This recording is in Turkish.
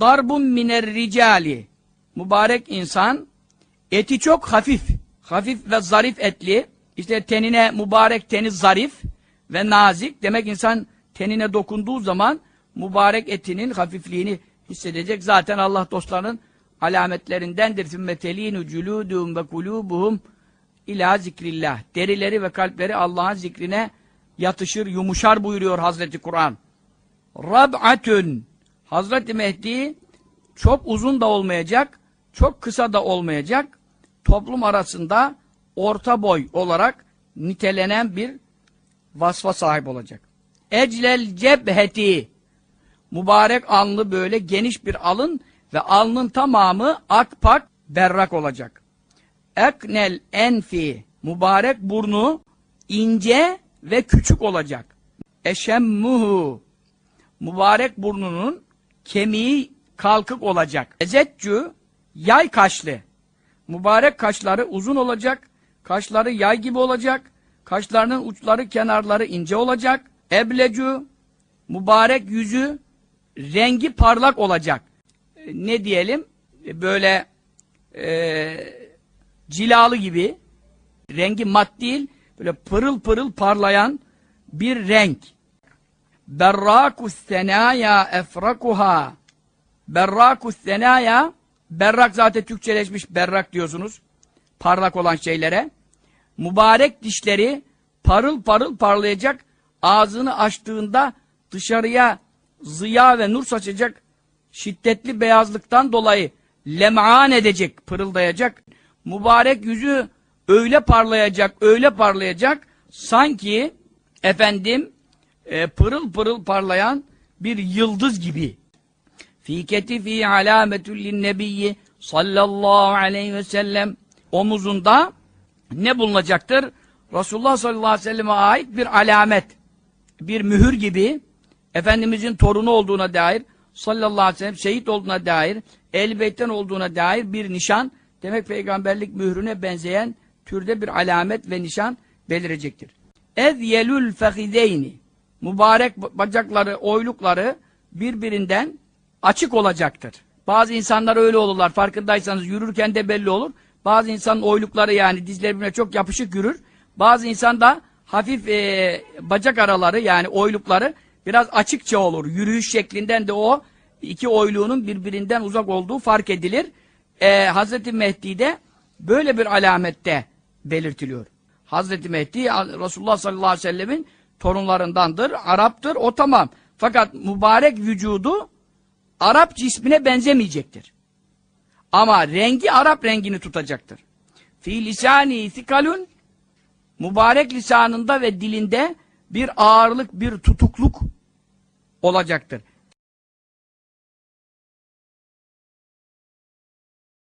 darbun miner ricali. Mübarek insan eti çok hafif, hafif ve zarif etli. İşte tenine mübarek teni zarif ve nazik. Demek insan tenine dokunduğu zaman mübarek etinin hafifliğini hissedecek. Zaten Allah dostlarının alametlerindendir. Sümmetelinu cülûdûm ve kulûbuhum ilâ zikrillah. Derileri ve kalpleri Allah'ın zikrine yatışır, yumuşar buyuruyor Hazreti Kur'an. Rab'atün Hazreti Mehdi çok uzun da olmayacak, çok kısa da olmayacak. Toplum arasında orta boy olarak nitelenen bir vasfa sahip olacak. Eclel cebheti. Mübarek alnı böyle geniş bir alın ve alnın tamamı akpak berrak olacak. Eknel enfi. Mübarek burnu ince ve küçük olacak. Eşemmuhu. Mübarek burnunun kemiği kalkık olacak. Ezeccü yay kaşlı. Mübarek kaşları uzun olacak. Kaşları yay gibi olacak. Kaşlarının uçları kenarları ince olacak. Eblecü mübarek yüzü rengi parlak olacak. E, Ne diyelim? E, Böyle e, cilalı gibi rengi mat değil böyle pırıl pırıl parlayan bir renk. Berrakus senaya efrakuha Berrakus senaya Berrak zaten Türkçeleşmiş berrak diyorsunuz. Parlak olan şeylere. Mübarek dişleri parıl parıl parlayacak. Ağzını açtığında dışarıya ziya ve nur saçacak şiddetli beyazlıktan dolayı lem'an edecek, pırıldayacak. Mübarek yüzü öyle parlayacak, öyle parlayacak sanki efendim e, pırıl pırıl parlayan bir yıldız gibi. Fi ketifi alametül linnebiyyi sallallahu aleyhi ve sellem omuzunda ne bulunacaktır? Resulullah sallallahu aleyhi ve selleme ait bir alamet, bir mühür gibi Efendimizin torunu olduğuna dair sallallahu aleyhi ve sellem şehit olduğuna dair elbeytten olduğuna dair bir nişan demek peygamberlik mührüne benzeyen türde bir alamet ve nişan belirecektir. Ezyelül fehideyni mübarek bacakları, oylukları birbirinden açık olacaktır. Bazı insanlar öyle olurlar. Farkındaysanız yürürken de belli olur. Bazı insanın oylukları yani dizleri birbirine çok yapışık yürür. Bazı insan da hafif e, bacak araları yani oylukları biraz açıkça olur. Yürüyüş şeklinden de o iki oyluğunun birbirinden uzak olduğu fark edilir. E, Hazreti Mehdi'de böyle bir alamette belirtiliyor. Hazreti Mehdi Resulullah sallallahu aleyhi ve sellemin torunlarındandır, Arap'tır, o tamam. Fakat mübarek vücudu Arap cismine benzemeyecektir. Ama rengi Arap rengini tutacaktır. Fi lisani sikalun mübarek lisanında ve dilinde bir ağırlık, bir tutukluk olacaktır.